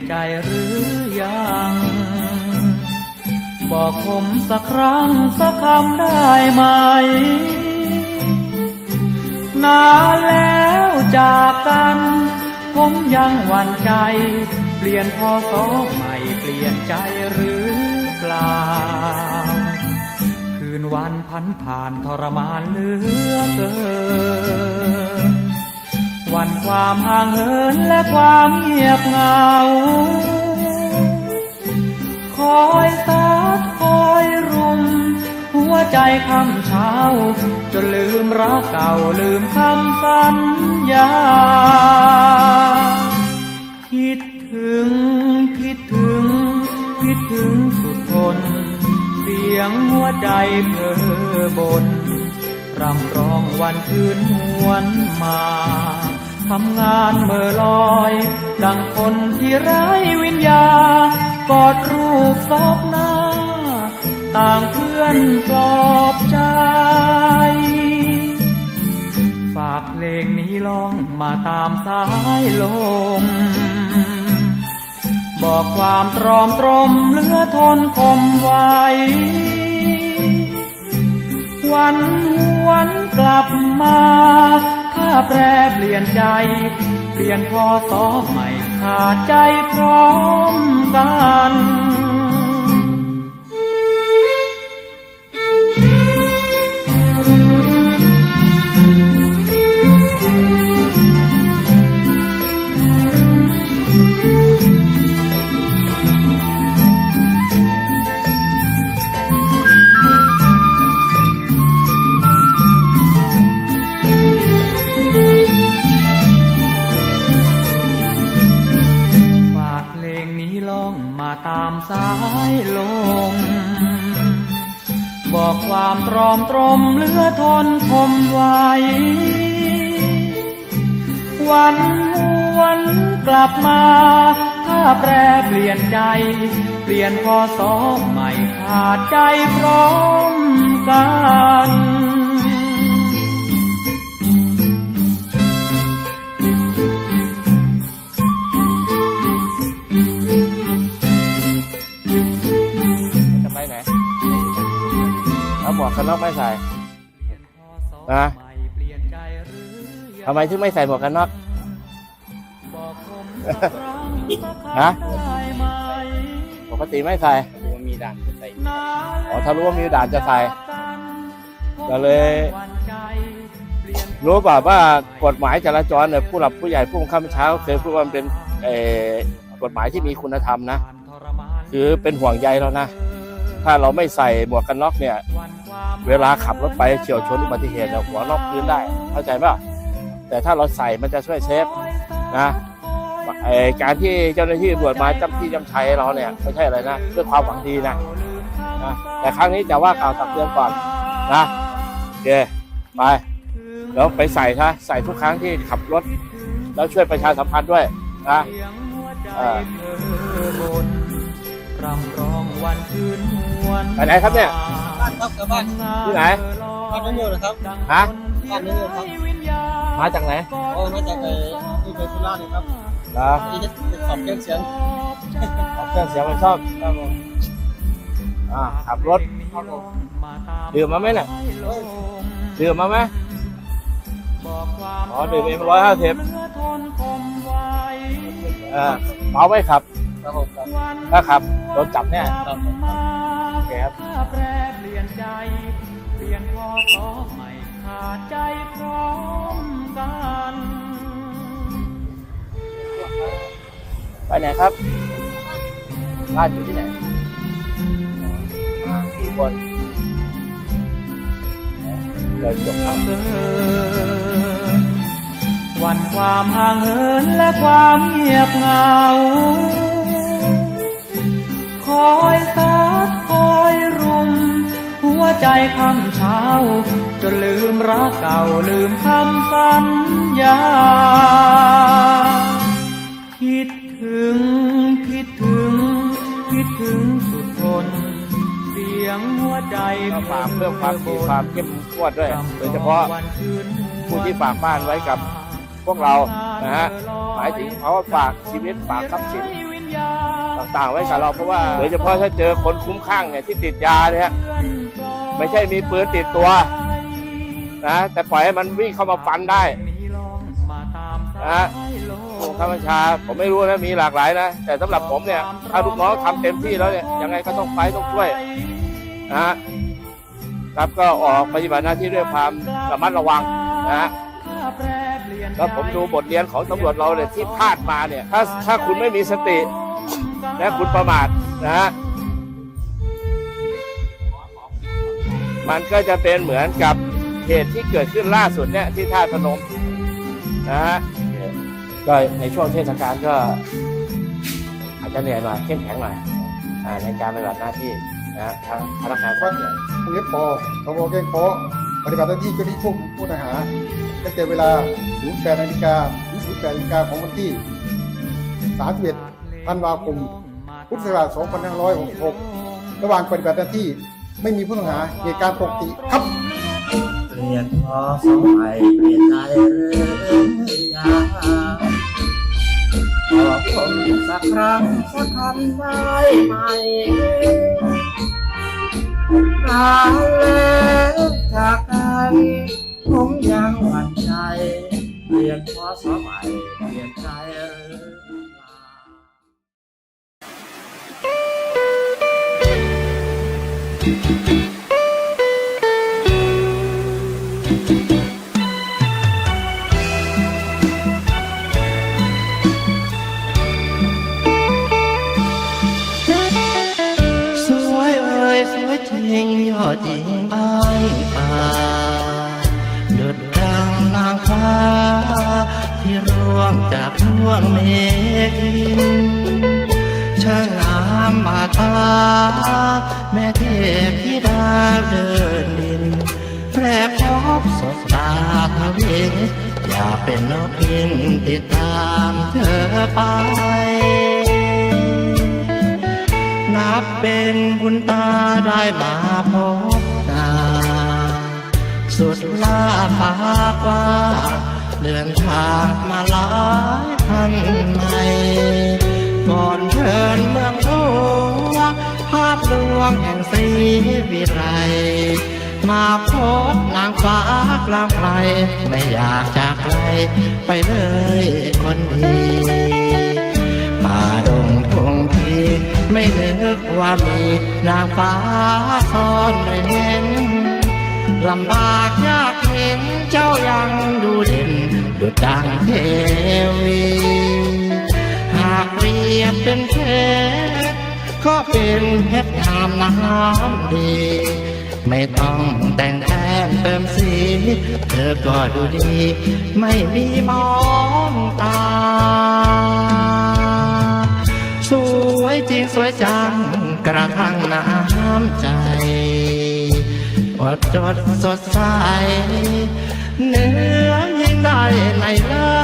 นใจหรือยัง บอกผมสักครั้งสักคำได้ไหม นานแล้วจากกัน ผมยังหวั่นใจ เปลี่ยนพอสอใหม่เปลี่ยนใจหรือเปล่า คืนวันพันผ่านทรมานเหลือเกิน วันความห่างเหินและความเงียบเหงา คอยซัดคอยรุม หัวใจคำเช้า จนลืมรักเก่าลืมคำสัญญา คิดถึง คิดถึง คิดถึงสุดทน เสียงหัวใจเพ้อบนรำร้องวันคืนหวนมา ทำงานเมื่อลอย ดังคนที่ไร้วิญญาณกอดรูปซอบหน้า ต่างเพื่อนปลอบใจ ฝากเพลงนี้ลองมาตามสายลม บอกความตรอมตรมเหลือทนคมไว้ วันหวนกลับมา แปรเปลี่ยนใจ เปลี่ยนพอสอใหม่ขาดใจพร้อมกัน อมตรมเลือทนคมไว้วันหวนกลับมา ถ้าแปรเปลี่ยนใจ เปลี่ยนพอสอใหม่ขาดใจพร้อมกัน แล้วหมวกกันน็อกไม่ใส่นะทำไมถึงไม่ใส่หมวกกันน็อกฮะปกติไม่ใส่รู้ว่ามีด่านจะใส่อ๋อถ้ารู้ว่ามีด่านจะใส่ก็เลยรู้เปล่าว่ากฎหมายจราจรเนี่ยผู้หลักผู้ใหญ่ผู้บังคับบัญชาเขาเคยพูดว่ามันเป็นเอ่อกฎหมายที่มีคุณธรรมนะ คือเป็นห่วงใยเรานะ ถ้าเราไม่ใส่หมวกกันน็อกเนี่ย เวลาขับรถไปเฉียวชนอุบัติเหตุเนี่ยหัวนอกพื้นได้ เข้าใจป่ะแต่ถ้าเราใส่มันจะช่วยเซฟนะการที่เจ้าหน้าที่ตำรวจมาจำที่จำชัยเราเนี่ยไม่ใช่อะไรนะเพื่อความหวังดีนะนะแต่ครั้งนี้จะว่ากล่าวตักเตือนก่อนนะโอเคไปแล้วไปใส่ซะใส่ทุกครั้งที่ขับรถ แล้วช่วยประชาสัมพันธ์ด้วยนะเออ รำร้องวันคืนหวนไปไหนครับเนี่ย บ้านครับกับบ้านที่ไหน บ้านน้องโมนะครับฮะ บ้านน้องโมครับมาจากไหนโอ้มาจากไอ้ที่ไปสุราษฎร์นี่ครับเหรอที่จะสอบเครื่องเสียงเอาเครื่องเสียงมันชอบครับผมอ่าขับรถครับผมดื่มมาไหมเนี่ยโอ้ยดื่มมาไหมอ๋อดื่มเอ็มร้อยห้าสิบเออเมาไม่ขับ ครับผมครับถ้าขับโดนจับเนี่ยครับโอเคครับถ้าแปรเปลี่ยนใจเปลี่ยนพอสอใหม่ขาดใจพร้อมกันไปไหนครับบ้านอยู่ที่ไหนมาสี่คนเลยจบครับเกินวันความห่างเหินและความเงียบเหงาค อยซัดคอยรุม หัวใจคำเช้า จนลืมรักเก่าลืมคำสัญญา คิดถึง คิดถึง คิดถึงสุดทน เสียงหัวใจก็ฝากเรื่องความดีความเข้มงวดด้วย โดยเฉพาะผู้ที่ฝากบ้านไว้กับพวกเรานะฮะหมายถึงเขาฝากชีวิตฝากทรัพย์สิน ต่างๆไว้กับเราเพราะว่าโดยเฉพาะถ้าเจอคนคุ้มข้างเนี่ยที่ติดยาเนี่ยไม่ใช่มีปืนติดตัวนะแต่ปล่อยให้มันวิ่งเข้ามาฟันได้นะฮะผู้ข้าบัญชาผมไม่รู้นะมีหลากหลายนะแต่สำหรับผมเนี่ยถ้าลูกน้องทำเต็มที่แล้วเนี่ยยังไงก็ต้องไปต้องช่วยนะฮะครับก็ออกปฏิบัติหน้าที่ด้วยความระมัดระวังนะฮะแล้วผมดูบทเรียนของตำรวจเราเนี่ยที่พลาดมาเนี่ย ถ้าถ้าคุณไม่มีสติ และคุณประมาทนะฮะมันก็จะเป็นเหมือนกับเหตุที่เกิดขึ้นล่าสุดเนี่ยที่ท่าพนมนะฮะก็ในช่วงเทศกาลก็อาจจะเหนื่อยหน่อยเข้มแข็งหน่อยอ่าในการปฏิบัติหน้าที่นะฮะทางพนักงานสอบสวนวงเล็บปอทบแก้งเคาะปฏิบัติหน้าที่เจ้าหน้าที่ควบคุมผู้ต้องหาตั้งแต่เวลา08นาฬิกาถึง08นาฬิกาของวันที่31ธันวาคม พุทธศักราช 2566 ระหว่างปฏิบัติหน้าที่ไม่มีผู้ต้องหาเหตุการณ์ปกติครับเปลี่ยนพอสมัยเปลี่ยนใจเรื่อยาขอผมสักครั้งสักคำได้ไหมนานแล้วจากกันผมยังหวั่นใจเปลี่ยนพอสมัยเปลี่ยนใจ หญิงอ้ายป่าเดือดดังนางฟ้า ที่ร่วงจากร่วงเมฆช่างงามมาตา แม่เทพธิดาเดินดินแปรพบสบตาทวินอย่าเป็นนกบินติดตามเธอไป บเป็นบุญตาได้มาพบหน้าสุดล่าฟ้ากว่า เดินทางมาหลายพันไมก่อนเชิญเมืองหลวงภาพลวงแห่งศรีวิไลมาพบนางฟ้ากลางไกลไม่อยากจากไกลไปเลยคนดีป่าดงพงพี ไม่นึกว่ามีนางฟ้าซ่อนไว้เห็นลำบากยากเห็นเจ้ายังดูเด่นดุจดังเทวี หากเรียบเป็นเพชรก็เป็นเพชรงามน้ำดี ไม่ต้องแต่งแต้มเติมสี เธอก็ดูดี ไม่มีมองตา วยจริงสวยจัง กระทั่งน้ำใจอดจดสดใสเนื้อยิ่งได้ในเล่า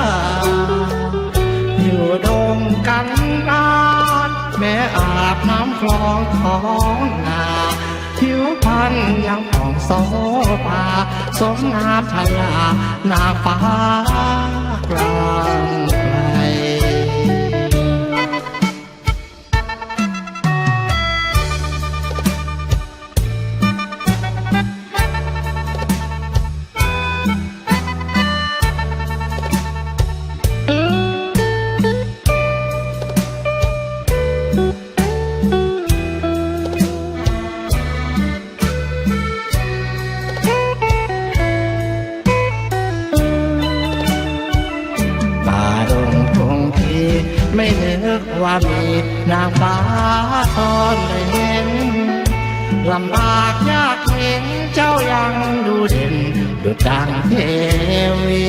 อยู่ดงกันนานแม่อาบน้ำคลองท้องนาผิวพรรณยังผ่องโสภาสมงามชายาหน้าฟ้ากลาง ไกลป่าดงพงพีไม่นึกว่ามีนางฟ้าซ่อนได้เห็นลำบากยากเห็นเจ้ายังดูเด่นดุจดังเทวี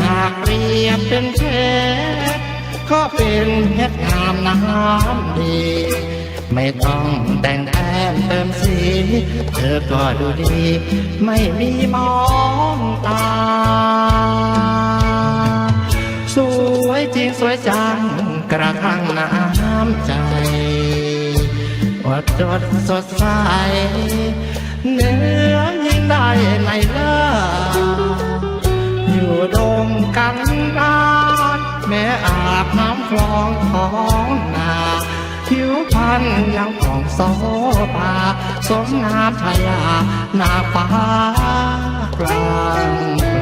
หากเปรียบเป็นเพชรก็เป็นเพชรงามน้ำดี ไม่ต้องแต่งแต้มเติมสี เธอก็ดูดี ไม่มีมอง ใจอดจดสดใสเนื้อยิ่งได้ในเลิศอยู่ดงกันดานแม้อาบน้ำคลองท้องนาผิวพรรณยังผ่องโสภาสมงามชายาหน้าฟ้ากลาง